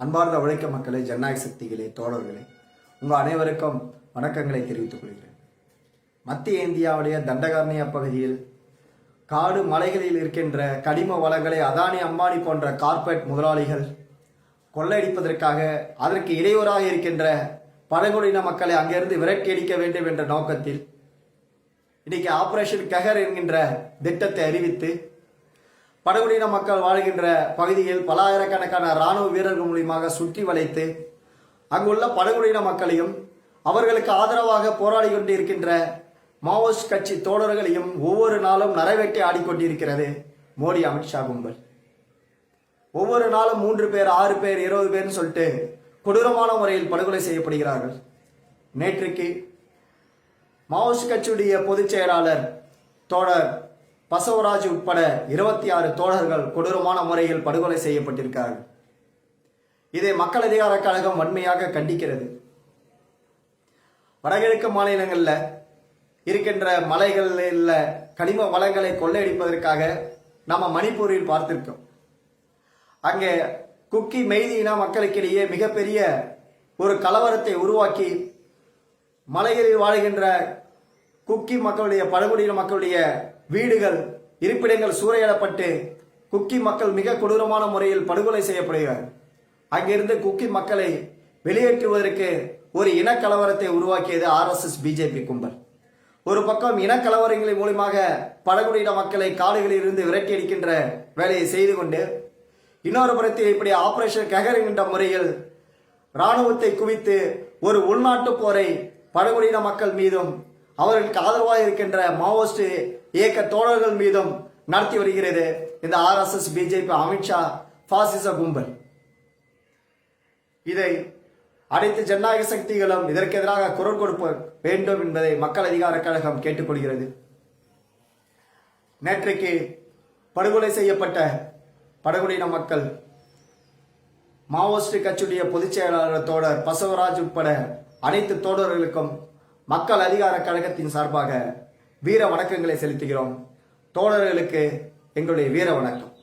அன்பார்ந்த உழைக்க மக்களே ஜனநாயக சக்திகளே தோழர்களே உங்கள் அனைவருக்கும் வணக்கங்களை தெரிவித்துக் கொள்கிறேன். மத்திய இந்தியாவுடைய தண்டகாரணிய பகுதியில் காடு மலைகளில் இருக்கின்ற கனிம வளங்களை அதானி அம்பானி போன்ற கார்ப்பரேட் முதலாளிகள் கொள்ளையடிப்பதற்காக அதற்கு இடையூறாக இருக்கின்ற பழங்குடியின மக்களை அங்கிருந்து விரட்டி அடிக்க வேண்டும் என்ற நோக்கத்தில் இன்னைக்கு ஆபரேஷன் கஹர் என்கின்ற திட்டத்தை அறிவித்து பழங்குடியின மக்கள் வாழ்கின்ற பகுதியில் பல ஆயிரக்கணக்கான ராணுவ வீரர்கள் மூலியமாக சுற்றி வளைத்து அங்குள்ள பழங்குடியின மக்களையும் அவர்களுக்கு ஆதரவாக போராடி கொண்டிருக்கின்ற மாவோயிஸ்ட் கட்சி தோழர்களையும் ஒவ்வொரு நாளும் நரைவெட்டி ஆடிக்கொண்டிருக்கிறது மோடி அமித்ஷா கும்பல். ஒவ்வொரு நாளும் மூன்று பேர் ஆறு பேர் இருபது பேர்னு சொல்லிட்டு கொடூரமான முறையில் படுகொலை செய்யப்படுகிறார்கள். நேற்றுக்கு மாவோயிஸ்ட் கட்சியுடைய பொதுச் செயலாளர் தோழர் பசவராஜ் உட்பட இருபத்தி ஆறு தோழர்கள் கொடூரமான முறையில் படுகொலை செய்யப்பட்டிருக்கிறார்கள். இதை மக்கள் அதிகார கழகம் வன்மையாக கண்டிக்கிறது. வடகிழக்கு மாநிலங்களில் இருக்கின்ற மலைகளில் கனிம வளங்களை கொள்ளையடிப்பதற்காக நம்ம மணிப்பூரில் பார்த்திருக்கோம். அங்கே குக்கி மெய்தி மக்களுக்கிடையே மிகப்பெரிய ஒரு கலவரத்தை உருவாக்கி மலைகளில் வாழ்கின்ற குக்கி மக்களுடைய பழங்குடியின மக்களுடைய வீடுகள் இருப்பிடங்கள் சூறையிடப்பட்டு குக்கி மக்கள் மிக கொடூரமான முறையில் படுகொலை செய்யப்படுகிறார். அங்கிருந்து குக்கி மக்களை வெளியேற்றுவதற்கு ஒரு இனக்கலவரத்தை உருவாக்கியது ஆர்எஸ்எஸ் பிஜேபி கும்பல். ஒரு பக்கம் இனக்கலவரங்களின் மூலமாக பழங்குடியின மக்களை காடுகளில் இருந்து விரட்டி அடிக்கின்ற வேலையை செய்து கொண்டு இன்னொரு புறத்தில் இப்படி ஆபரேஷன் ககர் என்கின்ற முறையில் ராணுவத்தை குவித்து ஒரு உள்நாட்டு போரை பழங்குடியின மக்கள் மீதும் அவர்களுக்கு ஆதரவாக இருக்கின்ற மாவோயிஸ்ட் இயக்க தோழர்கள் மீதும் நடத்தி வருகிறது இந்த ஆர்எஸ்எஸ் பிஜேபி அமித்ஷா பாசிச கும்பல். இதை அனைத்து ஜனநாயக சக்திகளும் இதற்கு எதிராக குரல் கொடுக்க வேண்டும் என்பதை மக்கள் அதிகார கழகம் கேட்டுக்கொள்கிறது. நேற்றைக்கு படுகொலை செய்யப்பட்ட படுகொலின மக்கள் மாவோயிஸ்ட் கட்சியுடைய பொதுச் செயலாளர் தோழர் பசவராஜ் உட்பட அனைத்து தோழர்களுக்கும் மக்கள் அதிகார கழகத்தின் சார்பாக வீர வணக்கங்களை செலுத்துகிறோம். தோழர்களுக்கு எங்களுடைய வீர வணக்கம்.